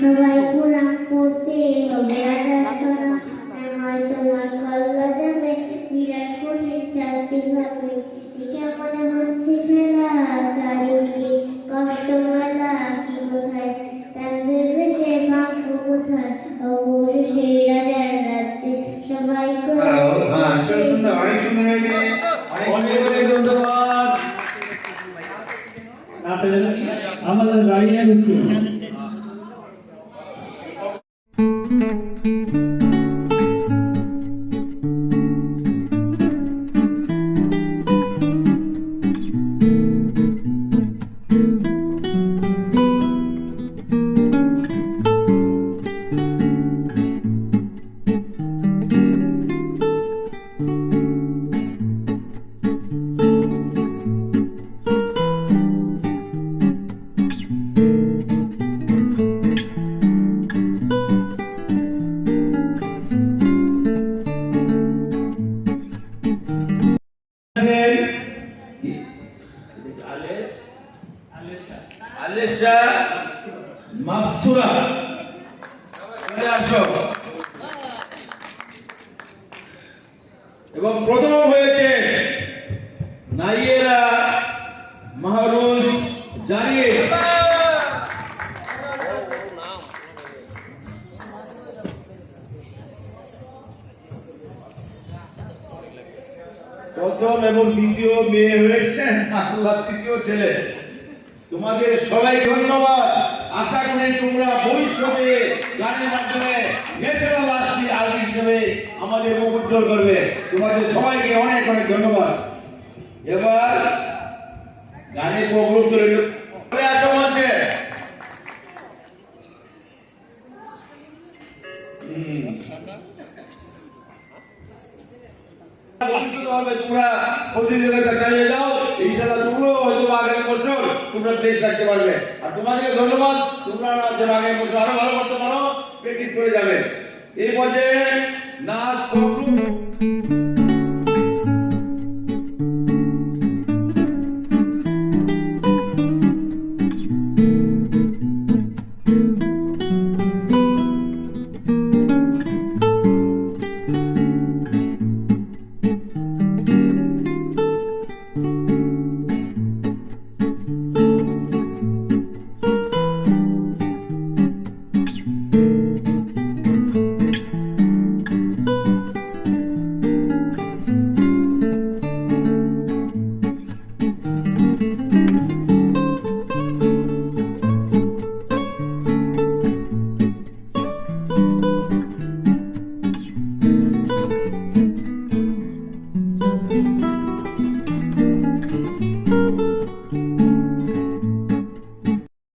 সবাই কোরআন পড়তে হবে আজান শোনা তোমার কল্লা যাবে বিরাট কোহলির চালতে ভাবে কেমন হচ্ছে খেলা চারিদিকে কষ্ট মেলা কি কোথায় তাদের বেশে ভাগ্য কোথায় অবশেষে রাজার রাজ্যে সবাই কোরআন চল সুন্দর অনেক সুন্দর হয়েছে অনেক অনেক ধন্যবাদ আপনাদের আমাদের গাড়িয়া Mm-hmm. আলেশা মাসুরা। চলে আসো। এবং প্রথম হয়েছে নাইয়েরা মাহরুজ জারিয়ে প্রথম এবং দ্বিতীয় মেয়ে হয়েছে তৃতীয় ছেলে। তোমাদের সবাই ধন্যবাদ। আশা করি তোমরা ভবিষ্যতে গানের মাধ্যমে ন্যাশনাল আর্টিস্ট হিসেবে আমাদের মুখ উজ্জ্বল করবে। তোমাদের সবাইকে অনেক অনেক ধন্যবাদ। এবার গানের প্রোগ্রাম চলে তোমরা, প্রতিযোগিতা চালিয়ে যাও। ইনশাআল্লাহ তোমরাও হয়তো আগামী বছর তোমরা প্লেস রাখতে পারবে। আর তোমাদেরকে ধন্যবাদ, তোমরা আগামী বছর আরও ভালো করতে পারো প্র্যাকটিস করে যাবে। এই পর্যায়ে নাচ